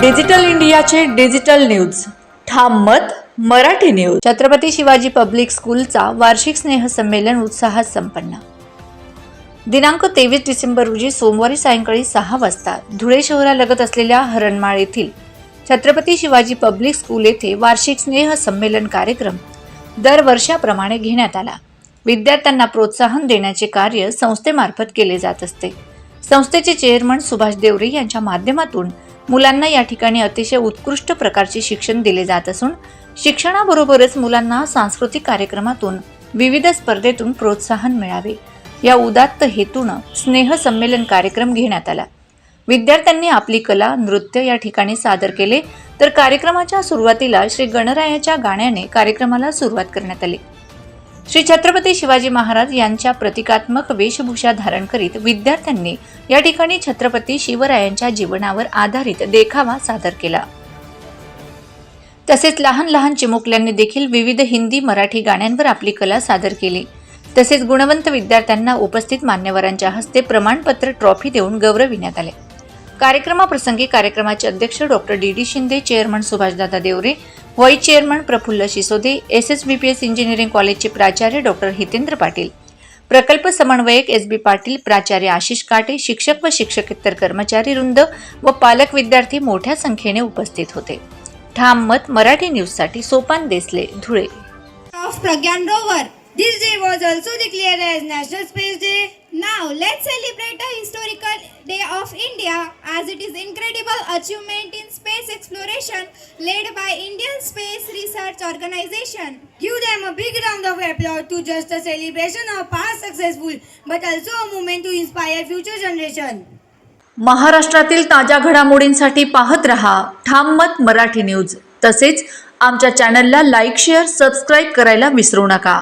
Digital इंडियाचे digital news. Tham Mat Marathi news. Chhatrapati Shivaji public स्कूलचा वार्षिक स्नेहसंमेलन उत्साहात संपन्न. दिनांक तेवीस डिसेंबर रोजी सोमवारी सायंकाळी सहा वाजता धुळे शहरालगत असलेल्या हरणमाळ येथील छत्रपती शिवाजी पब्लिक स्कूल येथे वार्षिक स्नेह संमेलन कार्यक्रम दरवर्षाप्रमाणे घेण्यात आला. विद्यार्थ्यांना प्रोत्साहन देण्याचे कार्य संस्थेमार्फत केले जात असते. संस्थेचे चेअरमन सुभाष देवरे यांच्या माध्यमातून मुलांना या ठिकाणी अतिशय उत्कृष्ट प्रकारचे शिक्षण दिले जात असून शिक्षणाबरोबरच मुलांना सांस्कृतिक कार्यक्रमातून विविध स्पर्धेतून प्रोत्साहन मिळावे. या उदात्त हेतूनं स्नेह संमेलन कार्यक्रम घेण्यात आला. विद्यार्थ्यांनी आपली कला नृत्य या ठिकाणी सादर केले तर कार्यक्रमाच्या सुरुवातीला श्री गणरायाच्या गाण्याने कार्यक्रमाला सुरुवात करण्यात आली. श्री छत्रपती शिवाजी महाराज यांच्या प्रतिकात्मक वेशभूषा धारण करीत विद्यार्थ्यांनी या ठिकाणी छत्रपती शिवरायांच्या जीवनावर आधारित देखावा सादर केला. तसेच लहान लहान चिमुकल्यांनी देखील विविध हिंदी मराठी गाण्यांवर आपली कला सादर केली. तसेच गुणवंत विद्यार्थ्यांना उपस्थित मान्यवरांच्या हस्ते प्रमाणपत्र ट्रॉफी देऊन गौरविण्यात आले. कार्यक्रमाप्रसंगी कार्यक्रमाचे अध्यक्ष doctor D D Shinde chairman Subhashdada Deore vice chairman Praful Shisode S S B P S engineering कॉलेजचे प्राचार्य डॉक्टर हितेंद्र पाटील प्रकल्प समन्वयक एस बी पाटील प्राचार्य आशिष काटे शिक्षक व शिक्षकेतर कर्मचारी वृंद व पालक विद्यार्थी मोठ्या संख्येने उपस्थित होते. ठाम मत मराठी न्यूजसाठी Sopan Desale Dhule. Of Pragyan rover This day was also declared as National Space Day. Now let's celebrate the historical day of India as it is incredible achievement in space exploration. Led by Indian Space Research Organization. Give them a big round of applause to just a celebration of past successful but also a moment to inspire future generation. महाराष्ट्रातील ताज्या घडामोडींसाठी पाहत रहा ठाम Mat Marathi news तसेच आमच्या चॅनलला like share subscribe करायला विसरू नका